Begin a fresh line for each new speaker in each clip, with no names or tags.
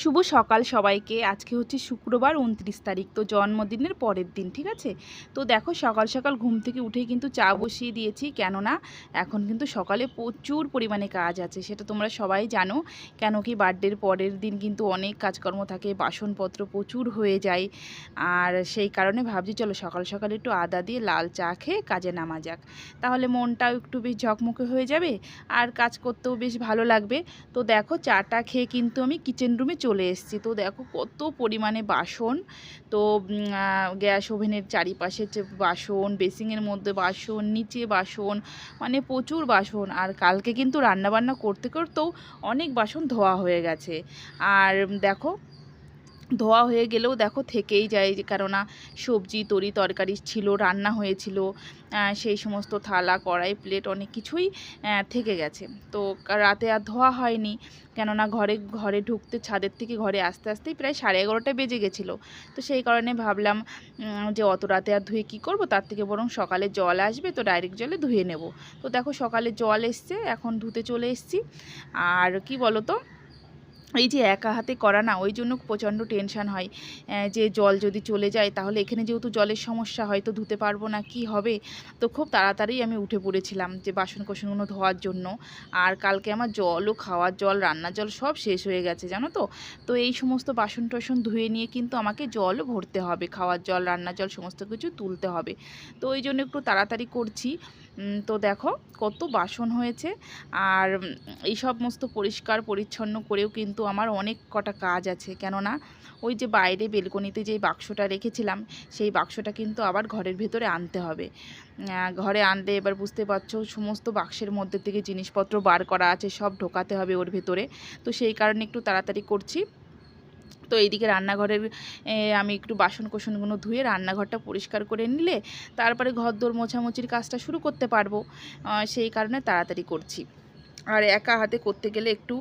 শুভ সকাল সবাইকে। আজকে হচ্ছে শুক্রবার উনত্রিশ তারিখ, তো জন্মদিনের পরের দিন, ঠিক আছে? তো দেখো সকাল সকাল ঘুম থেকে উঠেই কিন্তু চা বসিয়ে দিয়েছি, কেননা এখন কিন্তু সকালে প্রচুর পরিমাণে কাজ আছে, সেটা তোমরা সবাই জানো। কেন কি বার্থডের পরের দিন কিন্তু অনেক কাজকর্ম থাকে, বাসনপত্র প্রচুর হয়ে যায়। আর সেই কারণে ভাবছি চলো সকাল সকাল একটু আদা দিয়ে লাল চা খেয়ে কাজে নামা যাক। তাহলে মনটাও একটু বেশ ঝকমকে হয়ে যাবে, আর কাজ করতেও বেশ ভালো লাগবে। তো দেখো চাটা খেয়ে কিন্তু আমি কিচেন রুমে চলে এসেছি। তো দেখো কত পরিমাণে বাসন। তো গ্যাস ওভেনের চারিপাশে যে বাসন বেসিংয়ের মধ্যে বাসন, নিচে বাসন মানে প্রচুর বাসন। আর কালকে কিন্তু রান্নাবান্না করতে করতেও অনেক বাসন ধোয়া হয়ে গেছে। আর দেখো ধোয়া হয়ে গেলেও দেখো থেকেই যায় যে, কেননা সবজি, তরি, তরকারি ছিল, রান্না হয়েছিল সেই সমস্ত থালা, কড়াই, প্লেট অনেক কিছুই থেকে গেছে। তো রাতে আর ধোয়া হয়নি, কেননা ঘরে ঘরে ঢুকতে, ছাদের থেকে ঘরে আসতে আসতেই প্রায় সাড়ে এগারোটা বেজে গেছিল। তো সেই কারণে ভাবলাম যে অত রাতে আর ধুয়ে কী করব? তার থেকে বরং সকালে জল আসবে, তো ডাইরেক্ট জলে ধুয়ে নেব। তো দেখো সকালে জল এসছে, এখন ধুতে চলে এসছি। আর কি বলো তো এই যে একা হাতে করা না, ওই জন্য প্রচণ্ড টেনশন হয়। যে জল যদি চলে যায়, তাহলে এখানে যেহেতু জলের সমস্যা হয়তো ধুতে পারব না, কি হবে? তো খুব তাড়াতাড়ি আমি উঠে পড়েছিলাম যে বাসন কোসনগুলো ধোয়ার জন্য। আর কালকে আমার জলও, খাওয়ার জল, রান্নার জল সব শেষ হয়ে গেছে, জানো তো? তো এই সমস্ত বাসন টাসন ধুয়ে নিয়ে কিন্তু আমাকে জলও ভরতে হবে। খাওয়ার জল, রান্নার জল, সমস্ত কিছু তুলতে হবে। তো ওই জন্য একটু তাড়াতাড়ি করছি। তো দেখো কত বাসন হয়েছে। আর এই সমস্ত পরিষ্কার, পরিচ্ছন্ন করেও কিন্তু আমার অনেক কটা কাজ আছে। কেননা ওই যে বাইরে বেলকনিতে যেই বাক্সটা রেখেছিলাম, সেই বাক্সটা কিন্তু আবার ঘরের ভেতরে আনতে হবে। ঘরে আনলে এবার বুঝতে পারছ, সমস্ত বাক্সের মধ্যে থেকে জিনিসপত্র বার করা আছে, সব ঢোকাতে হবে ওর ভেতরে। তো সেই কারণে একটু তাড়াতাড়ি করছি। তো এইদিকে রান্নাঘরের আমি একটু বাসন কোসনগুলো ধুয়ে রান্নাঘরটা পরিষ্কার করে নিলে তারপরে ঘর দোর মোছামুছির কাজটা শুরু করতে পারব। সেই কারণে তাড়াতাড়ি করছি। আর একা হাতে করতে গেলে একটু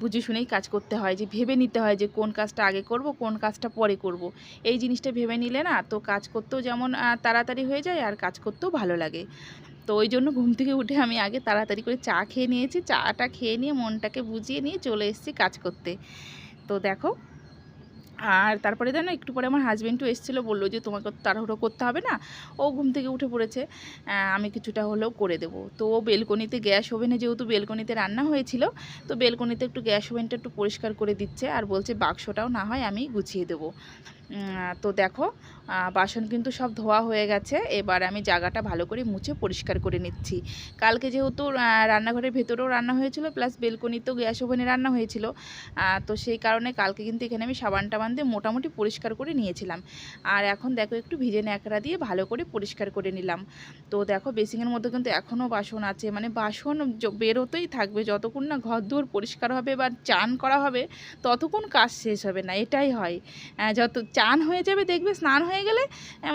বুঝে শুনেই কাজ করতে হয় যে, ভেবে নিতে হয় যে, কোন কাজটা আগে করব, কোন কাজটা পরে করব। এই জিনিসটা ভেবে নিলে না, তো কাজ করতেও যেমন তাড়াতাড়ি হয়ে যায় আর কাজ করতেও ভালো লাগে। তো ওই জন্য ঘুম থেকে উঠে আমি আগে তাড়াতাড়ি করে চা খেয়ে নিয়েছি। চাটা খেয়ে নিয়ে মনটাকে বুঝিয়ে নিয়ে চলে এসেছি কাজ করতে। তো দেখো আর তারপরে জানো একটু পরে আমার হাজব্যান্ডও এসেছিল, বলল যে তোমাকে তাড়াহুড়ো করতে হবে না। ও ঘুম থেকে উঠে পড়েছে। আমি কিছুটা হলেও করে দেব। তো ও বেলকনিতে গ্যাস ওভেনে যেহেতু বেলকনিতে রান্না হয়েছিল, তো বেলকনিতে একটু গ্যাস ওভেনটা একটু পরিষ্কার করে দিচ্ছে আর বলছে, বাক্সটাও না হয় আমি গুছিয়ে দেবো। তো দেখো বাসন কিন্তু সব ধোয়া হয়ে গেছে। এবার আমি জায়গাটা ভালো করে মুছে পরিষ্কার করে নিচ্ছি। কালকে যেহেতু রান্নাঘরের ভেতরেও রান্না হয়েছিল, প্লাস বেলকনিতেও গ্যাস ওভেনে রান্না হয়েছিল। তো সেই কারণে কালকে কিন্তু এখানে আমি সাবান টাবান দিয়ে মোটামুটি পরিষ্কার করে নিয়েছিলাম। আর এখন দেখো, একটু ভিজে ন্যাকড়া দিয়ে ভালো করে পরিষ্কার করে নিলাম। তো দেখো, বেসিংয়ের মধ্যে কিন্তু এখনও বাসন আছে। মানে বাসন বেরোতেই থাকবে। যতক্ষণ না ঘর দুয়ার পরিষ্কার হবে বা চান করা হবে, ততক্ষণ কাজ শেষ হবে না। এটাই হয়। যত চান হয়ে যাবে, দেখবে স্নান হয়ে গেলে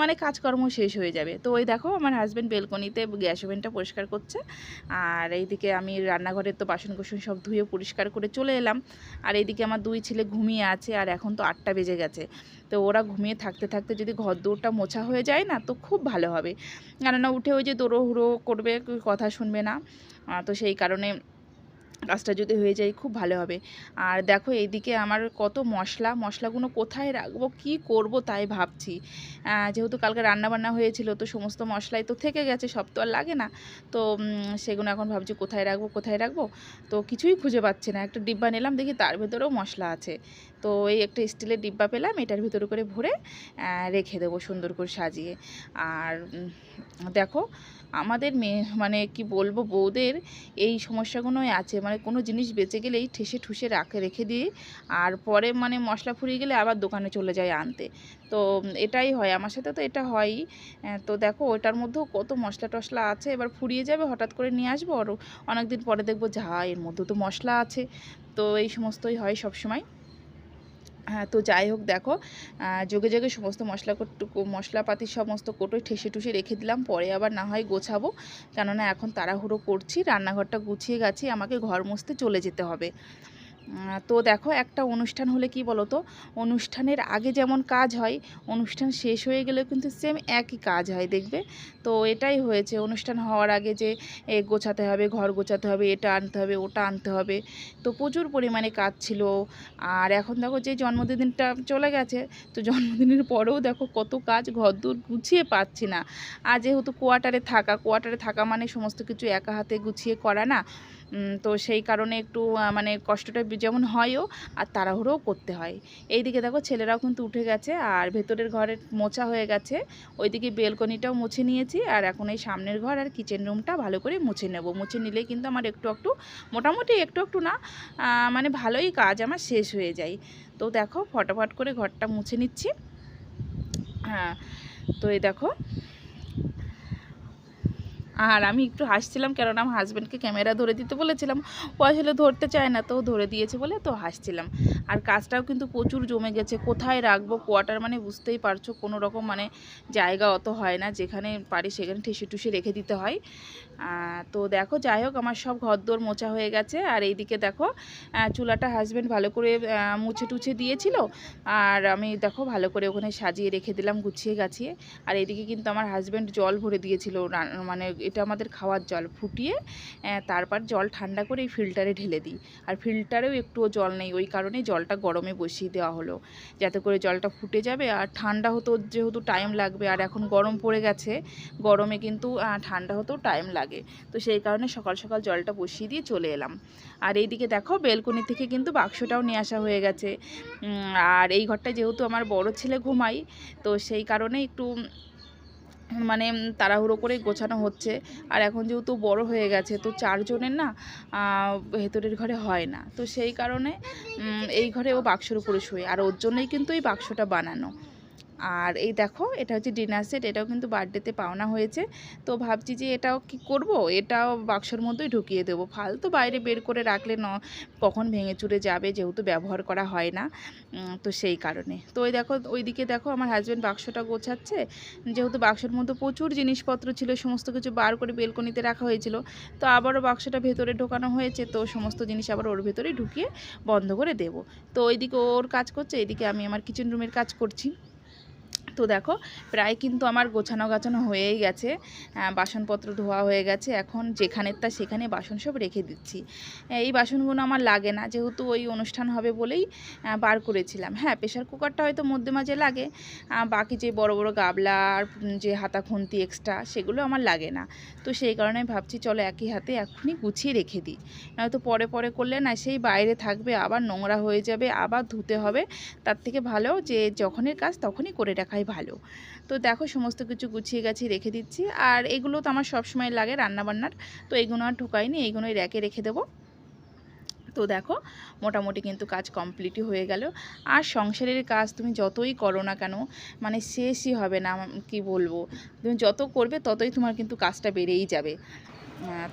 মানে কাজকর্ম শেষ হয়ে যাবে। তো ওই দেখো আমার হাজব্যান্ড বেলকনিতে গ্যাস ওভেনটা পরিষ্কার করছে। আর এইদিকে আমি রান্নাঘরের তো বাসন কোসন সব ধুয়ে পরিষ্কার করে চলে এলাম। আর এইদিকে আমার দুই ছেলে ঘুমিয়ে আছে, আর এখন তো আটটা বেজে গেছে। তো ওরা ঘুমিয়ে থাকতে থাকতে যদি ঘর দৌড়টা মোছা হয়ে যায় না, তো খুব ভালো হবে। কেননা উঠে ওই যে দৌড়ো হুড়ো করবে, কথা শুনবে না। তো সেই কারণে কাজটা যদি হয়ে যায়, খুব ভালো হবে। আর দেখো এইদিকে আমার কত মশলা, মশলাগুলো কোথায় রাখব, কি করব তাই ভাবছি। যেহেতু কালকে রান্না বান্না হয়েছিল, তো সমস্ত মশলাই তো থেকে গেছে, সব তো আর লাগে না। তো সেগুলো এখন ভাবছি কোথায় রাখব কোথায় রাখব? তো কিছুই খুঁজে পাচ্ছি না। একটা ডিব্বা নিলাম, দেখি তার ভেতরেও মশলা আছে। তো এই একটা স্টিলের ডিব্বা পেলাম, এটার ভিতরে করে ভরে রেখে দেবো সুন্দর করে সাজিয়ে। আর দেখো আমাদের মেয়ে মানে কি বলব, বউদের এই সমস্যাগুলোই আছে। মানে কোনো জিনিস বেঁচে গেলেই ঠেসে ঠুসে রাখে, রেখে দিয়ে আর পরে মানে মশলা ফুরিয়ে গেলে আবার দোকানে চলে যায় আনতে। তো এটাই হয়। আমার সাথে তো এটা হয়ই। তো দেখো, ওটার মধ্যেও কত মশলা টশলা আছে। এবার ফুরিয়ে যাবে, হঠাৎ করে নিয়ে আসব। আর অনেক দিন পরে দেখব, যা, এর মধ্যে তো মশলা আছে। তো এই সমস্তই হয় সব সময় হ্যাঁ তো যাই হোক দেখো যোগে যোগে সমস্ত মশলা মশলাপাতি সমস্ত কোটোয় ঠেসে টুসে রেখে দিলাম, পরে আবার না হয় গোছাবো। কেননা এখন তাড়াহুড়ো করছি, রান্নাঘরটা গুছিয়ে গেছি, আমাকে ঘর মুছতে চলে যেতে হবে। তো দেখো, একটা অনুষ্ঠান হলে কি বলো তো অনুষ্ঠানের আগে যেমন কাজ হয়, অনুষ্ঠান শেষ হয়ে গেলেও কিন্তু সেম একই কাজ হয়, দেখবে? তো এটাই হয়েছে। অনুষ্ঠান হওয়ার আগে যে, এ গোছাতে হবে, ঘর গোছাতে হবে, এটা আনতে হবে, ওটা আনতে হবে, তো প্রচুর পরিমাণে কাজ ছিল। আর এখন দেখো যে জন্মদিনটা চলে গেছে, তো জন্মদিনের পরেও দেখো কত কাজ ঘর দূর গুছিয়ে পাচ্ছি না। আর যেহেতু কোয়ার্টারে থাকা কোয়ার্টারে থাকা মানে সমস্ত কিছু একা হাতে গুছিয়ে করা না তো সেই কারণে একটু মানে কষ্টটা যেমন হয়ও, আর তাড়াহুড়োও করতে হয়। এইদিকে দেখো ছেলেরাও কিন্তু উঠে গেছে, আর ভেতরের ঘরের মোছা হয়ে গেছে, ওইদিকে বেলকনিটাও মুছে নিয়েছি। আর এখন এই সামনের ঘর আর কিচেন রুমটা ভালো করে মুছে নেব। মুছে নিলে কিন্তু আমার একটু একটু, মোটামুটি একটু একটু না মানে ভালোই কাজ আমার শেষ হয়ে যায়। তো দেখো, ফটাফট করে ঘরটা মুছে নিচ্ছি। হ্যাঁ তো এই দেখো আর আমি একটু হাসছিলাম, কেননা আমার হাজব্যান্ডকে ক্যামেরা ধরে দিতে বলেছিলাম। ও আসলে ধরতে চায় না, তো ধরে দিয়েছে বলে তো হাসছিলাম। আর কাজটাও কিন্তু প্রচুর জমে গেছে, কোথায় রাখব কোয়ার্টার মানে বুঝতেই পারছ, কোনো রকম মানে জায়গা অত হয় না, যেখানে পারি সেখানে ঠেসে টুসে রেখে দিতে হয়। তো দেখো, যাই হোক, আমার সব ঘরদোর মোছা হয়ে গেছে। আর এইদিকে দেখো চুলাটা হাজব্যান্ড ভালো করে মুছে টুছে দিয়েছিল। আর আমি দেখো, ভালো করে ওখানে সাজিয়ে রেখে দিলাম, গুছিয়ে গাছিয়ে। আর এদিকে কিন্তু আমার হাজব্যান্ড জল ভরে দিয়েছিল মানে এটা আমাদের খাওয়ার জল ফুটিয়ে তারপর জল ঠান্ডা করে এই ফিল্টারে ঢেলে দিই। আর ফিল্টারেও একটুও জল নেই, ওই কারণে জলটা গরমে বসিয়ে দেওয়া হলো। যাতে করে জলটা ফুটে যাবে, আর ঠান্ডা হতেও যেহেতু টাইম লাগবে, আর এখন গরম পড়ে গেছে, গরমে কিন্তু ঠান্ডা হতেও টাইম লাগে। তো সেই কারণে সকাল সকাল জলটা বসিয়ে দিয়ে চলে এলাম। আর এইদিকে দেখো, বেলকনি থেকে কিন্তু বাক্সটাও নিয়ে আসা হয়ে গেছে। আর এই ঘরটা যেহেতু আমার বড় ছেলে ঘুমাই তো সেই কারণে একটু মানে তাড়াহুড়ো করে গোছানো হচ্ছে। আর এখন যেহেতু বড় হয়ে গেছে, তো চারজনের না ভেতরের ঘরে হয় না। তো সেই কারণে এই ঘরে ও বাক্সর উপরে শুয়ে। আর ওর জন্যই কিন্তু এই বাক্সটা বানানো। আর এই দেখো, এটা হচ্ছে ডিনার সেট এটাও কিন্তু বার্থডেতে পাওনা হয়েছে। তো ভাবছি যে এটাও কি করব? এটাও বাক্সর মধ্যেই ঢুকিয়ে দেবো। ফালতু বাইরে বের করে রাখলে ন, কখন ভেঙে চুরে যাবে যেহেতু ব্যবহার করা হয় না। তো সেই কারণে। তো ওই দেখো, ওইদিকে দেখো আমার হাজব্যান্ড বাক্সটা গোছাচ্ছে। যেহেতু বাক্সের মধ্যে প্রচুর জিনিসপত্র ছিল, সমস্ত কিছু বার করে বেলকনিতে রাখা হয়েছিল। তো আবারও বাক্সটা ভেতরে ঢোকানো হয়েছে, তো সমস্ত জিনিস আবার ওর ভেতরে ঢুকিয়ে বন্ধ করে দেব। তো ওইদিকে ওর কাজ করছে, এদিকে আমি আমার কিচেন রুমের কাজ করছি। তো দেখো, প্রায় কিন্তু আমার গোছানো গাছানো হয়েই গেছে। বাসনপত্র ধোয়া হয়ে গেছে। এখন যেখানের তা সেখানে বাসন সব রেখে দিচ্ছি। এই বাসনগুলো আমার লাগে না। যেহেতু ওই অনুষ্ঠান হবে বলেই বার করেছিলাম। হ্যাঁ প্রেশার কুকারটা হয়তো মধ্যে মাঝে লাগে। বাকি যে বড় বড় গাবলা আর যে হাতা খুন্তি এক্সট্রা সেগুলো আমার লাগে না। তো সেই কারণে ভাবছি, চলো একই হাতে এখনই গুছিয়ে রেখে দিই। নয়তো পরে পরে করলে না, সেই বাইরে থাকবে, আবার নোংরা হয়ে যাবে, আবার ধুতে হবে। তার থেকে ভালো যে যখনের কাজ তখনই করে রাখাই ভালো। তো দেখো সমস্ত কিছু গুছিয়ে গাছিয়ে রেখে দিচ্ছি। আর এগুলো তো আমার সবসময় লাগে রান্নাবান্নার। তো এগুলো আর ঢুকাইনি এইগুলোই র্যাকে রেখে দেবো। তো দেখো, মোটামুটি কিন্তু কাজ কমপ্লিটই হয়ে গেল। আর সংসারের কাজ তুমি যতই করো না কেন মানে শেষই হবে না, কি বলব? তুমি যত করবে ততই তোমার কিন্তু কাজটা বেড়েই যাবে।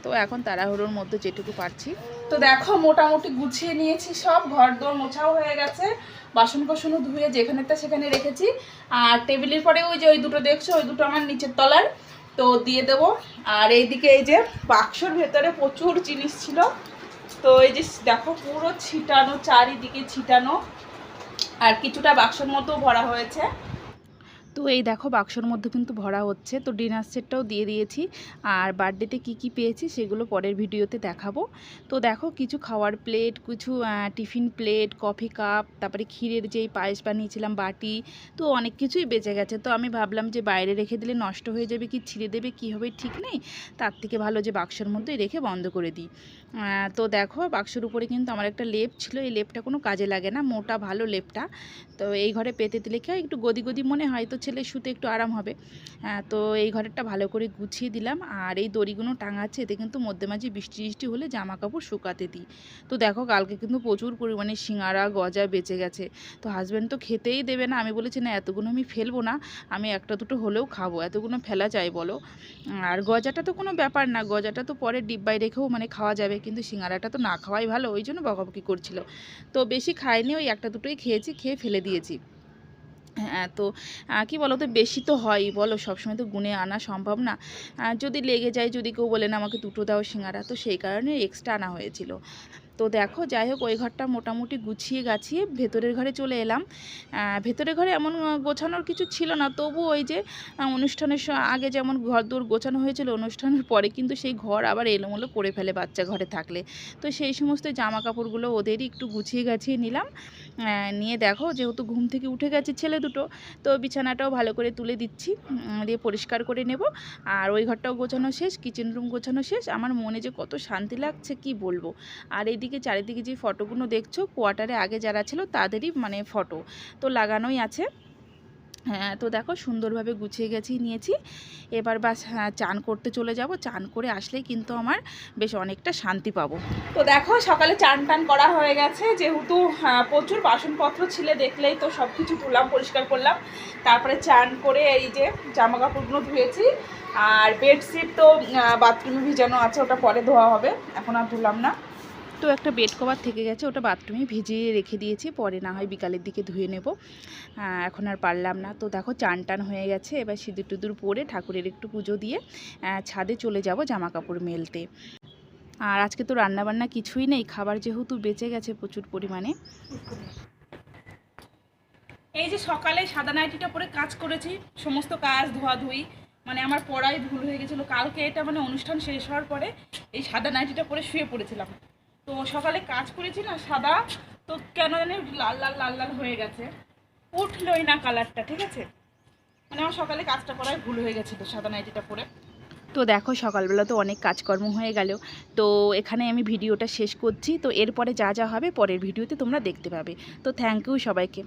তো এখন তাড়াহুড়োর মধ্যে যেটুকু পারছি। তো দেখো, মোটামুটি গুছিয়ে নিয়েছি সব। ঘর দোর মোছাও হয়ে গেছে। বাসন কোসনও ধুয়ে যেখানে তা সেখানে রেখেছি। আর টেবিলের পরে ওই যে ওই দুটো দেখছ, ওই দুটো আমার নিচের তলার। তো দিয়ে দেবো। আর এইদিকে এই যে বাক্সর ভেতরে প্রচুর জিনিস ছিল। তো এই যে দেখো, পুরো ছিটানো, চারিদিকে ছিটানো। আর কিছুটা বাক্সর মতো ভরা হয়েছে। তো এই দেখো বাক্সর মধ্যে কিন্তু ভরা হচ্ছে। তো ডিনার সেটটাও দিয়ে দিয়েছি। আর বার্থডেতে কি কি পেয়েছি সেগুলো পরের ভিডিওতে দেখাবো। তো দেখো কিছু খাওয়ার প্লেট কিছু টিফিন প্লেট কফি কাপ তারপরে ক্ষীরের যেই পায়েস বানিয়েছিলাম, বাটি, তো অনেক কিছুই বেঁচে গেছে। তো আমি ভাবলাম যে বাইরে রেখে দিলে নষ্ট হয়ে যাবে কি, ছিঁড়ে দেবে, কি হবে ঠিক নেই? তার থেকে ভালো যে বাক্সর মধ্যে রেখে বন্ধ করে দিই। তো দেখো, বাক্সের উপরে কিন্তু আমার একটা লেপ ছিল। এই লেপটা কোনো কাজে লাগে না, মোটা, ভালো লেপটা। তো এই ঘরে পেতে দিলে কি হয়, একটু গদি গদি মনে হয়, তো ছেলে শুতে একটু আরাম হবে। তো এই ঘরেরটা ভালো করে গুছিয়ে দিলাম। আর এই দড়িগুলো টাঙাচ্ছে, এতে কিন্তু মধ্যে মাঝে বৃষ্টি বৃষ্টি হলে জামা কাপড় শুকাতে দিই। তো দেখো, কালকে কিন্তু প্রচুর পরিমাণে সিঙ্গারা গজা বেঁচে গেছে। তো হাজব্যান্ড তো খেতেই দেবে না। আমি বলেছি, না, এতগুলো আমি ফেলব না। আমি একটা দুটো হলেও খাব। এতগুলো ফেলা যায় বলো? আর গজাটা তো কোনো ব্যাপার না। গজাটা তো পরে ডিব্বায় রেখেও মানে খাওয়া যাবে। কিন্তু সিঙ্গারাটা তো না খাওয়াই ভালো, ওই জন্য বকাবকি করছিল। তো বেশি খাইনি, ওই একটা দুটোই খেয়েছি, খেয়ে ফেলে দিয়েছি। হ্যাঁ তো কি বলো তো বেশি তো হয়, বলো, সবসময় তো গুনে আনা সম্ভব না। যদি লেগে যায়, যদি কেউ বলেন আমাকে দুটো দাও সিঙ্গারা, তো সেই কারণে এক্সট্রা আনা হয়েছিল। তো দেখো, যাই হোক, ওই ঘরটা মোটামুটি গুছিয়ে গাছিয়ে ভেতরের ঘরে চলে এলাম। ভেতরের ঘরে এমন গোছানোর কিছু ছিল না। তবু ওই যে অনুষ্ঠানের আগে যেমন ঘর দৌড় গোছানো হয়েছিল, অনুষ্ঠানের পরে কিন্তু সেই ঘর আবার এলোমেলো করে ফেলে বাচ্চা ঘরে থাকলে। তো সেই সমস্ত জামা কাপড়গুলো ওদেরই একটু গুছিয়ে গাছিয়ে নিলাম। নিয়ে দেখো, যেহেতু ঘুম থেকে উঠে গেছে ছেলে দুটো, তো বিছানাটাও ভালো করে তুলে দিচ্ছি দিয়ে পরিষ্কার করে নেব। আর ওই ঘরটাও গোছানো শেষ, কিচেন রুম গোছানো শেষ। আমার মনে যে কত শান্তি লাগছে, কি বলব? আর এইদিকে চারিদিকে যে ফটোগুলো দেখছ কোয়ার্টারে আগে যারা ছিল তাদেরই মানে ফটো তো লাগানোই আছে। হ্যাঁ তো দেখো সুন্দরভাবে গুছিয়ে গেছি নিয়েছি। এবার বাস হ্যাঁ, চান করতে চলে যাব। চান করে আসলেই কিন্তু আমার বেশ অনেকটা শান্তি পাবো। তো দেখো সকালে চান টান করা হয়ে গেছে। যেহেতু আহ, প্রচুর বাসনপত্র ছিলে দেখলেই তো সব কিছু তুললাম পরিষ্কার করলাম। তারপরে চান করে এই যে জামা কাপড়গুলো ধুয়েছি। আর বেডশিট তো বাথরুমে ভিজানো আছে ওটা পরে ধোয়া হবে। এখন আর ধুলাম না। তো একটা বেড কভার থেকে গেছে, ওটা বাথরুমে ভিজিয়ে রেখে দিয়েছি, পরে না হয় বিকালের দিকে ধুয়ে নেব। এখন আর পারলাম না। তো দেখো চান টান হয়ে গেছে, এবার সিঁদুর টুদুর পরে ঠাকুরের একটু পুজো দিয়ে ছাদে চলে যাব জামা কাপড় মেলতে। আর আজকে তো রান্নাবান্না কিছুই নেই, খাবার যেহেতু বেঁচে গেছে প্রচুর পরিমাণে। এই যে সকালে সাদা নাইটিটা পরে কাজ করেছি, সমস্ত কাজ ধোয়াধুয়ি মানে আমার পড়াই ভুল হয়ে গেছিল। কালকে এটা মানে অনুষ্ঠান শেষ হওয়ার পরে এই সাদা নাইটিটা পরে শুয়ে পড়েছিলাম। তো সকালে কাজ করেছি না, সাদা, তো কেন জানি লাল লাল লাল লাল হয়ে গেছে। উঠলোই না কালারটা ঠিক আছে? মানে আমার সকালে কাজটা করায় ভুল হয়ে গেছিল, সাদা নাইটিটা পরে। তো দেখো, সকালবেলা তো অনেক কাজকর্ম হয়ে গেল। তো এখানে আমি ভিডিওটা শেষ করছি। তো এরপরে যা যা হবে, পরের ভিডিওতে তোমরা দেখতে পাবে। তো থ্যাংক ইউ সবাইকে।